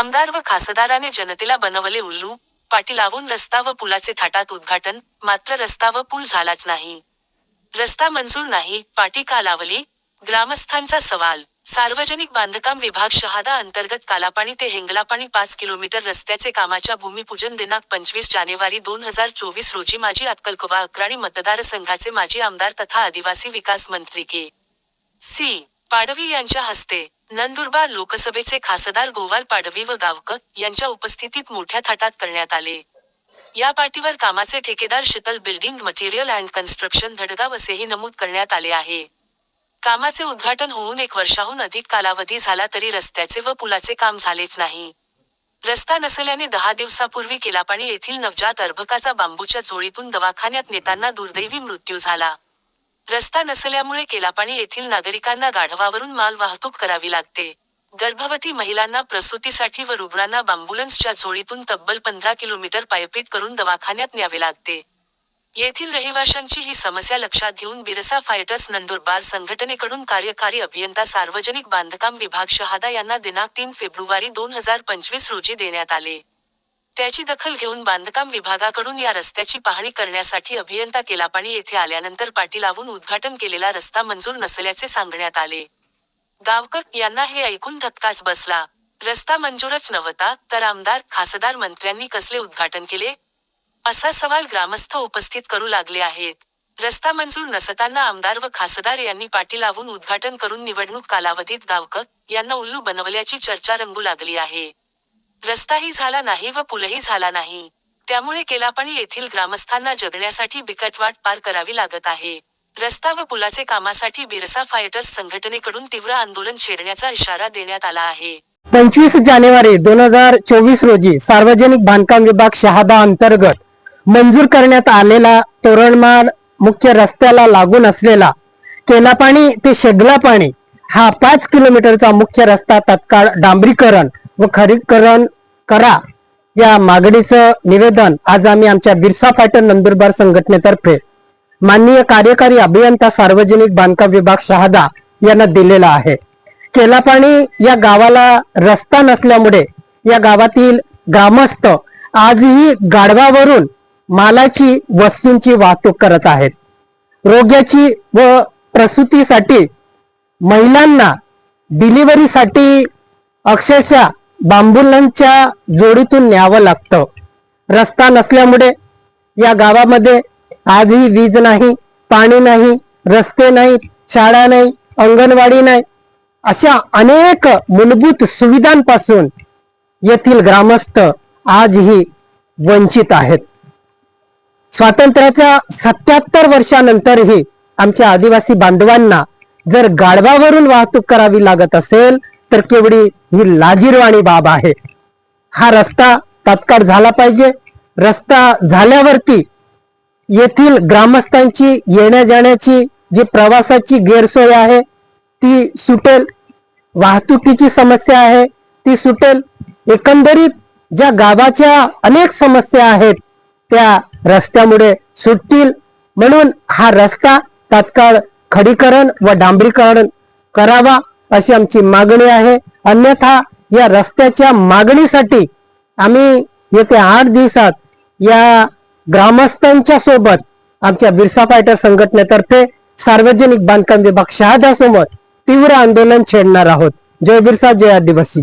आमदार व खासदाराने जनतेला बनवले उल्लू पाटी लावून रस्ता व पुलाचे थाटात उद्घाटन मात्र रस्ता व पूल झालाच नाही. रस्ता मंजूर नाही पाटी का लावली? ग्रामस्थांचा सवाल. सार्वजनिक बांधकाम विभाग शहादा अंतर्गत कालापाणी ते हेंगलापाणी पाच किलोमीटर रस्त्याचे कामाच्या भूमिपूजन दिनांक पंचवीस जानेवारी दोन हजार चोवीस रोजी माजी अक्कलकोवा अक्राणी मतदारसंघाचे माजी आमदार तथा आदिवासी विकास मंत्री के. सी. पाडवी यांच्या हस्ते नंदुरबार लोकसभेचे खासदार गोवाल पाडवी व गावकर यांच्या उपस्थितीत मोठ्या थाटात करण्यात आले. या पाटीवर कामाचे ठेकेदार Sheetal building material and construction Dhadgaon असेही नमूद करण्यात आले आहे. कामाचे उद्घाटन होऊन एक वर्षाहून अधिक कालावधी झाला तरी रस्त्याचे व पुलाचे काम झालेच नाही. रस्ता नसल्याने दहा दिवसापूर्वी केलापाणी येथील नवजात अर्भकाचा बांबूच्या झोळीतून दवाखान्यात नेताना दुर्दैवी मृत्यू झाला. रस्ता नसल्यामुळे केलापाणी येथील नागरिकांना गाढवावरून माल वाहतूक करावी लागते. गर्भवती महिलांना प्रसूतीसाठी व रुग्णांना बांबुलन्सच्या झोळीतून तब्बल पंधरा किलोमीटर पायपीट करून दवाखान्यात न्यावे लागते. येथील रहिवाशांची ही समस्या लक्षात घेऊन बिरसा फायटर्स नंदुरबार संघटनेकडून कार्यकारी अभियंता सार्वजनिक बांधकाम विभाग शहादा यांना दिनांक तीन फेब्रुवारी दोन हजार पंचवीस रोजी देण्यात आले. त्याची दखल घेऊन बांधकाम विभागाकडून या रस्त्याची पाहणी करण्यासाठी अभियंता केलापाणी येथे आल्यानंतर पाटी लावून उद्घाटन केलेला रस्ता मंजूर नसल्याचे सांगण्यात आले. गावकर यांना हे ऐकून धक्काच बसला. रस्ता मंजूरच नव्हता तर आमदार खासदार मंत्र्यांनी कसले उद्घाटन केले? असा सवाल ग्रामस्थ उपस्थित करू लागले आहेत. रस्ता मंजूर नसताना आमदार व खासदार यांनी पाटी लावून उद्घाटन करून निवडणूक कालावधीत गावकर यांना उल्लू बनवल्याची चर्चा रंगू लागली आहे. रस्ताही झाला नाही व पुलही झाला नाही. त्यामुळे केलापाणी येथील ग्रामस्थांना जगण्यासाठी बिकट वाट पार करावी लागत आहे. रस्ता व पुलाचे कामासाठी बिरसा फायटर्स संघटनेकडून तीव्र आंदोलन छेडण्याचा इशारा देण्यात आला आहे. पंचवीस जानेवारी दोन हजार चोवीस रोजी सार्वजनिक बांधकाम विभाग शहादा अंतर्गत मंजूर करण्यात आलेला तोरणमाळ मुख्य रस्त्याला लागून असलेला केलापाणी ते शेगलापाणी हा पाच किलोमीटरचा मुख्य रस्ता तत्काळ डांबरीकरण व खरीकरण करा या मागणीचं निवेदन आज आम्ही आमच्या बिरसा फायटर नंदुरबार संघटनेतर्फे माननीय कार्यकारी अभियंता सार्वजनिक बांधकाम विभाग शहादा यांना दिलेला आहे. केलापाणी या गावाला रस्ता नसल्यामुळे या गावातील ग्रामस्थ आजही गाढवावरून मालाची वस्तूंची वाहतूक करत आहेत. रोग्याची व प्रसूतीसाठी महिलांना डिलिव्हरीसाठी अक्षरशः बांबुलांच्या जोडीतून न्यावं लागतं. रस्ता नसल्यामुळे या गावामध्ये आजही वीज नाही पाणी नाही रस्ते नाही शाळा नाही अंगणवाडी नाही अशा अनेक मूलभूत सुविधांपासून येथील ग्रामस्थ आजही वंचित आहेत. स्वातंत्र्याच्या सत्याहत्तर वर्षानंतरही आमच्या आदिवासी बांधवांना जर गाढवावरून वाहतूक करावी लागत असेल तर केवढी ही लाजीरवाणी बाब आहे. हा रस्ता तात्काळ झाला पाहिजे. रस्ता झाल्यावरती येथील ग्रामस्थांची येण्या जाण्याची जी प्रवासाची गैरसोय आहे ती सुटेल. वाहतुकीची समस्या आहे ती सुटेल. एकंदरीत ज्या गावाच्या अनेक समस्या आहेत त्या रस्त्यामुळे सुटतील. म्हणून हा रस्ता तात्काळ खडीकरण व डांबरीकरण करावा. अशी आमची मागणी आहे. अन्यथा या रस्त्याच्या मागणीसाठी आम्ही येत्या आठ दिवसात या ग्रामस्थांच्या सोबत आमच्या बिरसा फायटर संघटनेतर्फे सार्वजनिक बांधकाम विभाग शहाद्यासमोर समोर तीव्र आंदोलन छेडणार आहोत. जय बिरसा जय आदिवासी.